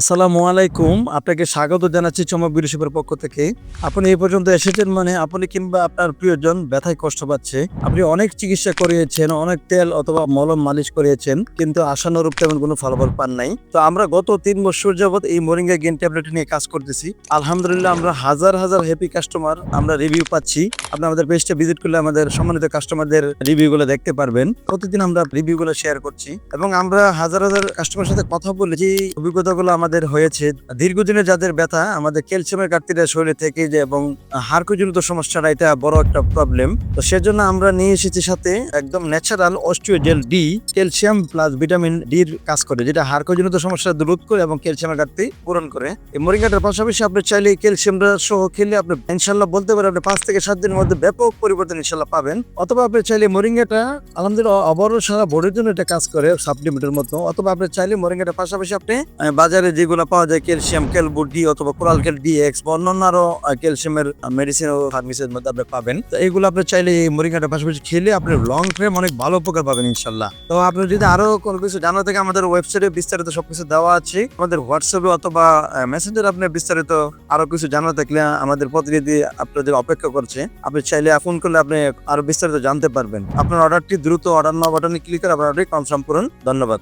আসসালামু আলাইকুম। আপনাকে স্বাগত জানাচ্ছি চমক বিরুষের পক্ষ থেকে। আপনি এই পর্যন্ত এসেছেন মানে আপনি কিংবা আপনার প্রিয়জন ব্যথায় কষ্ট পাচ্ছে। আপনি অনেক চিকিৎসা করিয়েছেন, অনেক তেল অথবা মলম মালিশ করিয়েছেন, কিন্তু আশানুরূপ তেমন কোনো ফলাফল পান নাই। তো আমরা গত তিন বছর যাবত এই মোরিঙ্গা গেন ট্যাবলেট নিয়ে কাজ করতেছি। আলহামদুলিল্লাহ আমরা হাজার হাজার হ্যাপি কাস্টমার আমরা রিভিউ পাচ্ছি। আপনি আমাদের পেজটা ভিজিট করলে আমাদের সম্মানিত কাস্টমারদের রিভিউগুলো দেখতে পারবেন। প্রতিদিন আমরা রিভিউগুলো শেয়ার করছি এবং আমরা হাজার হাজার কাস্টমারের সাথে কথা বলে যে অভিজ্ঞতাগুলো আমাদের হয়েছে। দীর্ঘদিনে যাদের ব্যথা, আমাদের ক্যালসিয়ামের ঘাটতিটা শরীরে থেকে যায় এবং হাড়কুজনিত সমস্যাটা, এটা বড় একটা প্রবলেম তো সেজন্য আমরা নিয়ে এসেছি সাথে একদম ন্যাচারাল অস্ট্রিওজেল ডি ক্যালসিয়াম প্লাস ভিটামিন ডির কাজ করে, যেটা হাড়কুজনিত সমস্যা দূর করে এবং ক্যালসিয়ামের ঘাটতি পূরণ করে। এই মরিঙ্গাটার পাশাপাশি আপনি চাইলে ক্যালসিয়ামটা সহ খেলে আপনি ইনশাল্লাহ বলতে পারেন আপনি পাঁচ থেকে সাত দিনের মধ্যে ব্যাপক পরিবর্তন ইনশাল্লাহ পাবেন। অথবা আপনি চাইলে মরিঙ্গাটা আলহামদুলিল্লাহ অবরোধ সারা বডির জন্য এটা কাজ করে সাপ্লিমেন্টের মতো। অথবা আপনি চাইলে মরিঙ্গাটার পাশাপাশি আপনি বাজারে যেগুলো পাওয়া যায়, ক্যালসিয়াম ক্যালবু ডি অথবা কোরাল ক্যাল ডি এক্স বা অন্যান্য আরও ক্যালসিয়ামের মেডিসিন ও ফার্মেসির মধ্যে আপনি পাবেন। তো এগুলো আপনি চাইলে এই মরিঙ্গাটার পাশাপাশি খেলে আপনি লং টাইম অনেক ভালো উপকার পাবেন, ইনশাল্লাহ। তো আপনি যদি আরও কোনো কিছু জানার থেকে আমাদের ওয়েবসাইটে বিস্তারিত সবকিছু দেওয়া আছে। আমাদের হোয়াটসঅ্যাপে অথবা মেসেঞ্জারে আপনি বিস্তারিত আরও কিছু জানার থাকলে আমাদের প্রতিনিধি আপনাদের অপেক্ষা করছে। আপনি চাইলে ফোন করলে আপনি আরও বিস্তারিত জানতে পারবেন। আপনার অর্ডারটি দ্রুত অর্ডার নাও বাটনে ক্লিক করে আপনার অর্ডারটি কনফার্ম করুন। ধন্যবাদ।